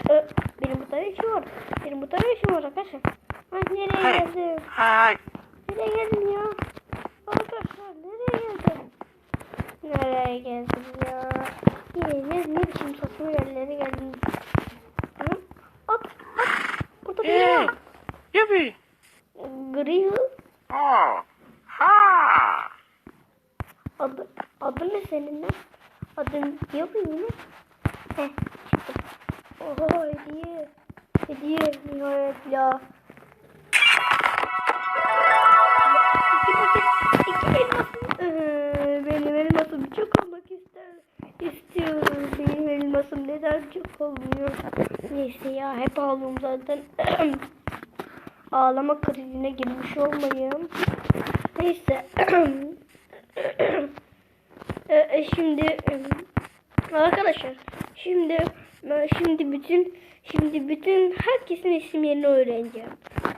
arkadaşlar. Ö, benim burada ne işim var? Benim burada ne işim var arkadaşlar? Ay nereye geldim? Nereye geldim ya? Arkadaşlar nereye geldim? Nereye geldim ya? Yine ne, biçim saçma yerlere geldim? Hı? At, at. Burada bir yer var. Yippee. Gri Oh. Ha. Adı, adı ne senin lan? Adın mu yine? Heh Oho hediye. Hediye nihayet ya. Ee, benim elmasım çok olmak ister. İstiyorum. Benim elmasım neden çok olmuyor? Neyse ya hep ağlıyorum zaten. Ağlama krizine girmiş olmayayım. Neyse. E, e, şimdi arkadaşlar şimdi ben şimdi bütün şimdi bütün herkesin isimlerini öğreneceğim.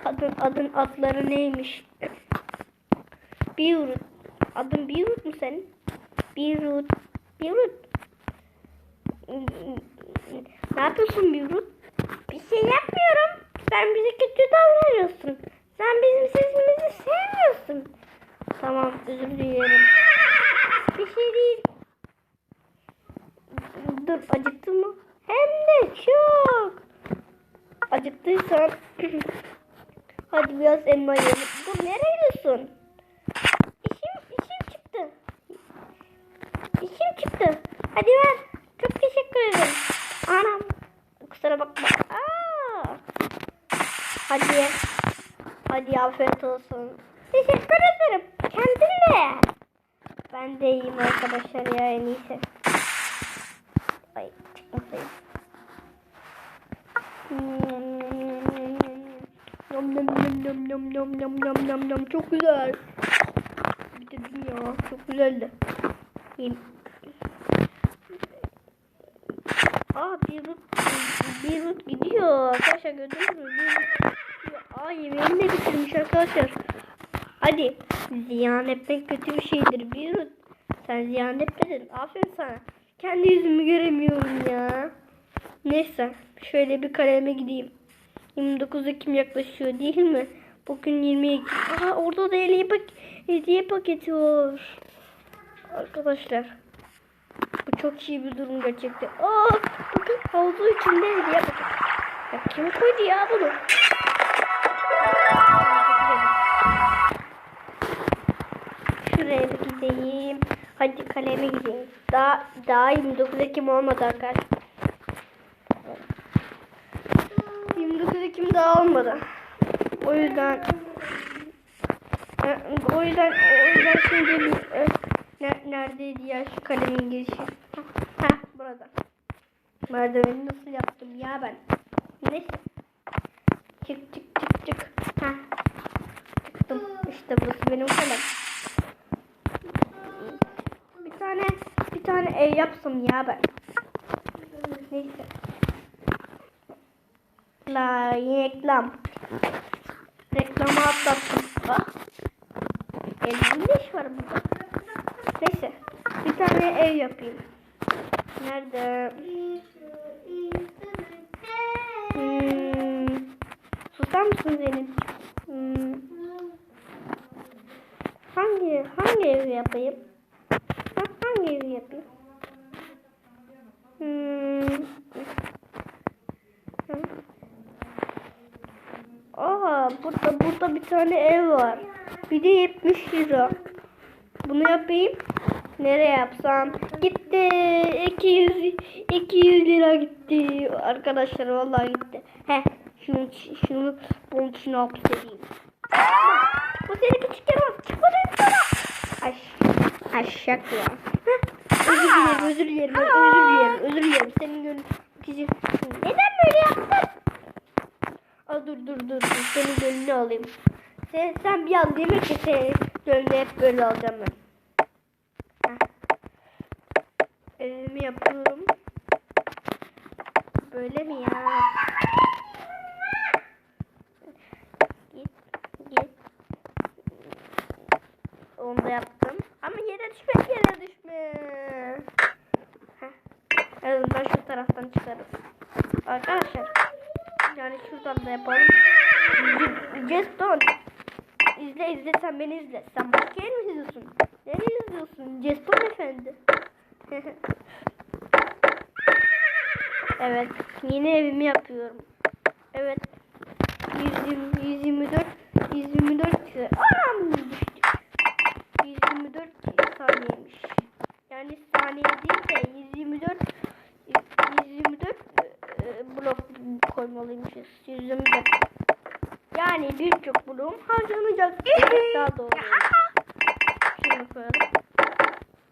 Adın adın adları neymiş? Beirut. Adın Beirut mu senin? Beirut. Beirut. Ne yapıyorsun Beirut? Bir şey yapmıyorum. Sen bize kötü davranıyorsun. Sen bizim sesimizi sevmiyorsun. Tamam özür dilerim. Bir şey değil. Dur acıktın mı? Hem de çok. Acıktıysan hadi biraz elma yiyelim. Dur nereye gidiyorsun? İşim, işim çıktı. İşim çıktı. Hadi ver. Çok teşekkür ederim. Anam. Kusura bakma. Aa. Hadi. Hadi afiyet olsun. Teşekkür ederim. Kendin de. Ben de iyiyim arkadaşlar ya en iyisi. Ay çıkmasayım. Nom nom nom nom nom nom nom nom nom çok güzel. Bitirdim ya çok güzeldi. Yiyeyim. Aa bir rut, bir rut gidiyor. Arkadaşlar gördünüz mü? Bir rut gidiyor. Aa yemeğini de bitirmiş arkadaşlar. Hadi ziyan etmek kötü bir şeydir bir rut. Sen ziyan etmedin. Aferin sana. Kendi yüzümü göremiyorum ya. Neyse şöyle bir kaleme gideyim. 29 Ekim yaklaşıyor değil mi? Bugün 20 Ekim. Aa orada da hediye, pak hediye paketi var. Arkadaşlar. Bu çok iyi bir durum gerçekten. Aa bakın havuzu içinde hediye paketi. Ya kim koydu ya bunu? Şuraya gideyim. Hadi kaleme gideyim. Daha daha 29 Ekim olmadı arkadaşlar. 29 Ekim daha olmadı. O yüzden e, o yüzden o yüzden şimdi e, ne, neredeydi ya şu kalemin girişi? Ha burada. Merdiveni nasıl yaptım ya ben? Neyse. Çık çık çık çık. Ha. Çıktım. İşte burası benim kalem. Bir tane bir tane ev yapsam ya ben. Neyse. La reklam. Reklamı atlattım. Bak. Elinde ne iş var burada? Neyse. Bir tane ev yapayım. Nerede? Hmm. Susar mısın Zeynep? Hmm. Hangi hangi ev yapayım? Ha, hangi ev yapayım? Hmm. Hı. Aa, burada burada bir tane ev var. Bir de 70 lira. Bunu yapayım. Nereye yapsam? Gitti. 200 200 lira gitti. Arkadaşlar vallahi gitti. He, şunu şunu bunun için hapsedeyim. Bu seni küçük yaramaz. Dedim sana. Aş, aşak ya. Özür dilerim, özür dilerim, özür dilerim, özür dilerim. Senin gönlün. Neden böyle yaptın? Aa, dur dur dur. Senin gönlünü alayım. Sen, sen bir an demek ki senin gönlünü hep böyle alacağım ben. Heh. Evimi yapıyorum. Böyle mi ya? Git git. Onu da yaptım. Ama yere düşme yere düşme. Heh. En azından şu taraftan çıkarız. Arkadaşlar. Yani şuradan da yapalım. Jeston. İzle izle sen beni izle. Sen başka yer mi izliyorsun? Nereye izliyorsun? Jeston efendi. evet. Yeni evimi yapıyorum. Evet. 120, 124 124 Anam düştü. 124 saniyeymiş. Yani saniye değil de 124 124 e, blok koymalıymışız. 124. Yani birçok bloğum harcanacak. Daha doğru. Şunu koyalım.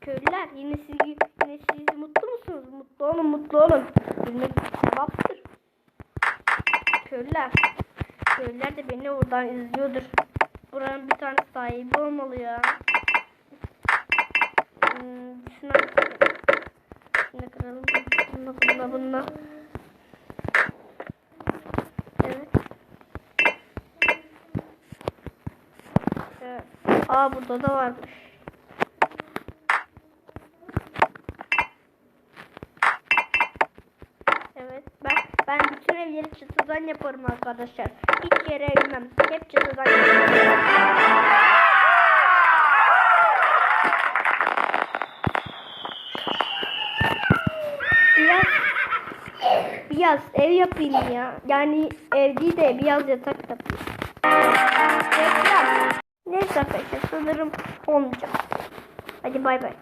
Köylüler yine siz yine siz mutlu musunuz? Mutlu olun, mutlu olun. Bilmek sevaptır. Köylüler. Köylüler de beni oradan izliyordur. Buranın bir tane sahibi olmalı ya. Hmm, şuna şunu kıralım. Bununla bununla bununla. Evet. Evet. Aa burada da varmış. Evet ben ben bütün evleri çatıdan yaparım arkadaşlar. Hiç yere inmem. Hep çatıdan yaparım. Biraz biraz ev yapayım ya. Yani ev değil de biraz yatak yapayım. Neyse arkadaşlar sanırım olmayacak. Hadi bay bay.